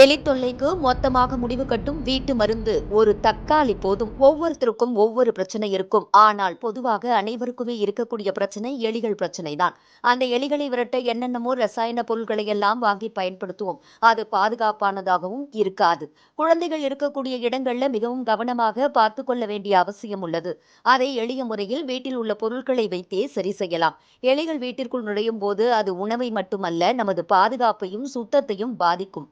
எலி தொல்லைக்கு மொத்தமாக முடிவு கட்டும் வீட்டு மருந்து. ஒரு தக்காளி போதும். ஒவ்வொருத்தருக்கும் ஒவ்வொரு பிரச்சனை இருக்கும். ஆனால் பொதுவாக அனைவருக்குமே இருக்கக்கூடிய பிரச்சனை எலிகள் பிரச்சனை தான் அந்த எலிகளை விரட்ட என்னென்னமோ ரசாயன பொருட்களை எல்லாம் வாங்கி பயன்படுத்துவோம். அது பாதுகாப்பானதாகவும் இருக்காது. குழந்தைகள் இருக்கக்கூடிய இடங்கள்ல மிகவும் கவனமாக பார்த்து கொள்ள வேண்டிய அவசியம் உள்ளது. அதை எளிய முறையில் வீட்டில் உள்ள பொருட்களை வைத்தே சரி செய்யலாம். எலிகள் வீட்டிற்குள் நுழையும் போது அது உணவை மட்டுமல்ல நமது பாதுகாப்பையும் சுத்தத்தையும் பாதிக்கும்.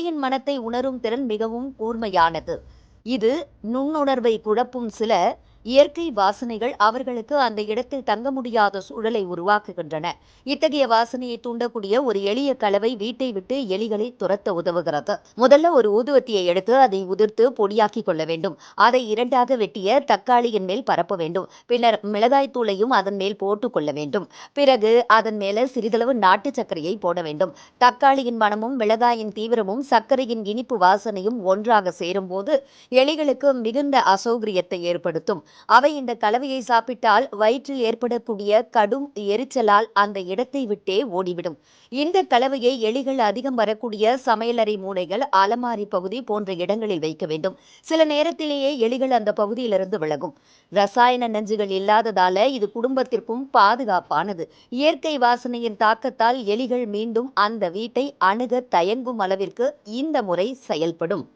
எலியின் மனத்தை உணரும் திறன் மிகவும் கூர்மையானது. இது நுண்ணுணர்வை குழப்பும் சில இயற்கை வாசனைகள் அவர்களுக்கு அந்த இடத்தில் தங்க முடியாத சூழலை உருவாக்குகின்றன. இத்தகைய வாசனையை தூண்டக்கூடிய ஒரு எளிய கலவை வீட்டை விட்டு எலிகளை துரத்த உதவுகிறது. முதல்ல ஒரு ஊதுவத்தியை எடுத்து அதை உதிர்த்து பொடியாக்கி கொள்ள வேண்டும். அதை இரண்டாக வெட்டிய தக்காளியின் மேல் பரப்ப வேண்டும். பின்னர் மிளகாய் தூளையும் அதன் மேல் போட்டு கொள்ள வேண்டும். பிறகு அதன் மேல சிறிதளவு நாட்டு சர்க்கரையை போட வேண்டும். தக்காளியின் மனமும் மிளகாயின் தீவிரமும் சர்க்கரையின் இனிப்பு வாசனையும் ஒன்றாக சேரும் போது எலிகளுக்கு மிகுந்த அசௌகரியத்தை ஏற்படுத்தும். அவை இந்த கலவையை சாப்பிட்டால் வயிற்றில் ஏற்படக்கூடிய கடும் எரிச்சலால் அந்த இடத்தை விட்டே ஓடிவிடும். இந்த கலவையை எலிகள் அதிகம் வரக்கூடிய சமையலறை மூலைகள் அலமாரி பகுதி போன்ற இடங்களில் வைக்க வேண்டும். சில நேரத்திலேயே எலிகள் அந்த பகுதியிலிருந்து விலகும். ரசாயன நஞ்சுகள் இல்லாததால இது குடும்பத்திற்கும் பாதுகாப்பானது. இயற்கை வாசனையின் தாக்கத்தால் எலிகள் மீண்டும் அந்த வீட்டை அணுக தயங்கும் அளவிற்கு இந்த முறை செயல்படும்.